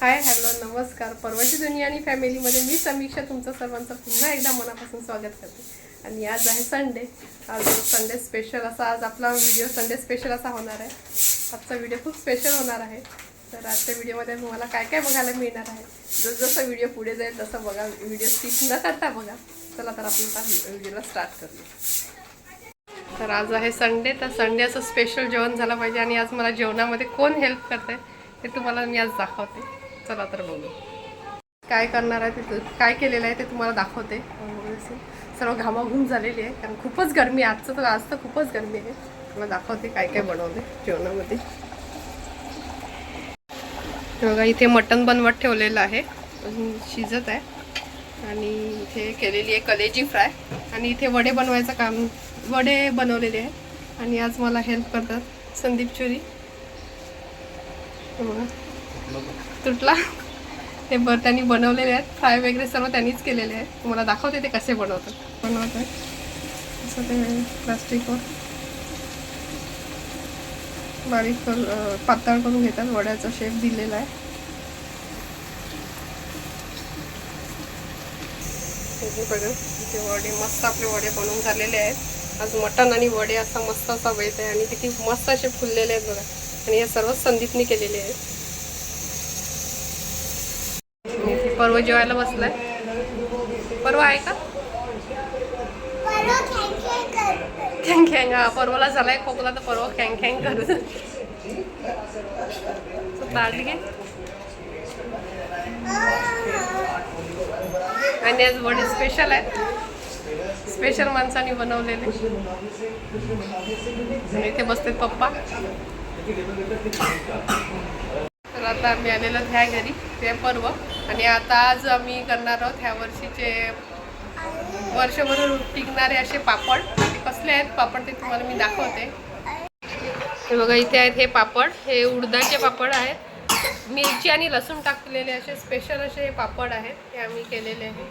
Hi hello नमस्कार. परवाची दुनिया आणि फॅमिलीमध्ये मी समीक्षा तुमचं सर्वांचं पुन्हा एकदा मनापासून स्वागत करते. आणि आज आहे संडे. आज संडे स्पेशल असा आज आपला व्हिडिओ संडे स्पेशल असा होणार आहे. आजचा व्हिडिओ खूप स्पेशल होणार आहे. तर आजच्या व्हिडिओमध्ये तुम्हाला काय काय बघायला मिळणार आहे? जसजसं व्हिडिओ पुढे जाईल तसं बघा. व्हिडिओ स्किप न करता बघा. चला तर आपण आता व्हिडिओला स्टार्ट करूया. तर आज आहे संडे तर संडे असं स्पेशल जेवण झालं पाहिजे. आणि आज मला जेवणामध्ये कोण हेल्प करते ते तुम्हाला मी आज दाखवते. चला तर बघू. काय करणार आहे ते काय केलेलं आहे ते तुम्हाला दाखवते. सर्व घामाघूम झालेली आहे कारण खूपच गरमी आहे. आजचं तर आज तर खूपच गरमी आहे. तुम्हाला दाखवते काय काय बनवते जेवणामध्ये. बघा इथे मटण बनवत ठेवलेलं आहे. अजून शिजत आहे. आणि इथे केलेली आहे कलेजी फ्राय. आणि इथे वडे बनवायचं काम वडे बनवलेले आहे. आणि आज मला हेल्प करतात संदीप चुरी. बघा. तुटला. ते बर त्यांनी बनवलेले आहेत. फ्राय वगैरे सर्व त्यांनीच केलेले आहेत. तुम्हाला दाखवते ते कसे बनवतात. बनवत असं ते प्लास्टिकवर बारीक करून पातळ करून घेतात. वड्याचा शेप दिलेला आहे. बघा वडे मस्त आपले वडे बनवून झालेले आहेत. आज मटण आणि वडे असा मस्त असा बेत आहे आणि किती मस्त असे फुललेले आहेत बघा. आणि हे सर्व संदीपनी केलेले आहेत आणि इथे पर्व जेवायला बसलाय. पर्व आहे का? खॅंग खॅंग हा पर्वला झालाय खोकला तर पर्व खॅंग खॅंग करत ताट घे. आणि आज वडे स्पेशल आहेत. स्पेशल माणसाने बनवलेले. इथे बसतात पप्पा. तर आता आम्ही आलेलो ह्या घरी. ते पर्व. आणि आता आज आम्ही करणार आहोत ह्या वर्षीचे वर्षभर टिकणारे असे पापड. कसले आहेत पापड ते तुम्हाला मी दाखवते. हे बघा इथे आहेत हे पापड. हे उडदाचे पापड आहेत. मिरची आणि लसूण टाकलेले असे स्पेशल असे हे पापड आहेत. हे आम्ही केलेले आहे.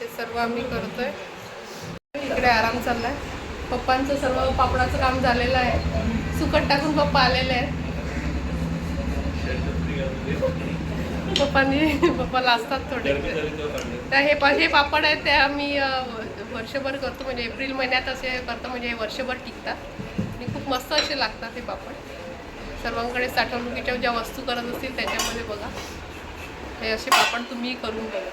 ते सर्व आम्ही करतोय. इकडे आराम चाललाय. पप्पांचं सर्व पापडाचं काम झालेलं आहे. सुकट टाकून पप्पा आलेले आहेत. पप्पांनी पप्पाला असतात थोडे. तर हे हे पापड आहेत ते आम्ही अ, वर्षभर करतो. म्हणजे एप्रिल महिन्यात असे करतो म्हणजे हे वर्षभर टिकतात. आणि खूप मस्त असे लागतात हे पापड. सर्वांकडे साठवणुकीच्या ज्या वस्तू करत असतील त्याच्यामध्ये बघा. हे असे पापड तुम्ही करून बघा.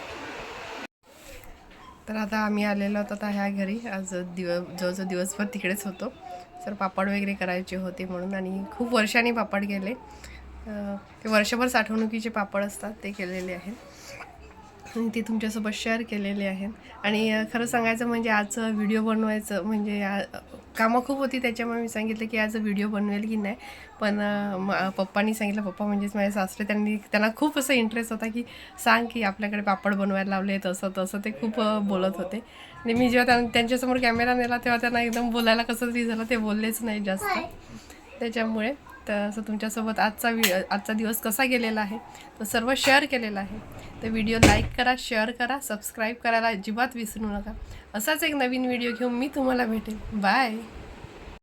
तर आता आम्ही आलेलो होतो आता ह्या घरी. आज दिवस जवळजवळ दिवसभर तिकडेच होतो. तर पापड वगैरे करायचे होते म्हणून आणि खूप वर्षांनी पापड केले. ते वर्षभर साठवणुकीचे पापड असतात ते केलेले आहेत. आणि ते तुमच्यासोबत शेअर केलेले आहेत. आणि खरं सांगायचं म्हणजे आज व्हिडिओ बनवायचं म्हणजे कामं खूप होती त्याच्यामुळे मी सांगितलं की आज व्हिडिओ बनवेल की नाही. पण पप्पांनी सांगितलं पप्पा म्हणजेच माझे सासरे त्यांनी त्यांना खूप असं इंटरेस्ट होता की सांग की आपल्याकडे पापड बनवायला लावले तसं तसं. ते खूप बोलत होते. आणि मी जेव्हा त्यां त्यांच्यासमोर कॅमेरा नेला तेव्हा त्यांना एकदम बोलायला कसं तरी झालं ते बोललेच नाही जास्त. त्याच्यामुळे तर असं तुमच्यासोबत आजचा वि आजचा दिवस कसा गेलेला आहे तो सर्व शेअर केलेला आहे. तर व्हिडिओ लाईक करा शेअर करा सबस्क्राईब करायला अजिबात विसरू नका. असाच एक नवीन व्हिडिओ घेऊन मी तुम्हाला भेटेन. बाय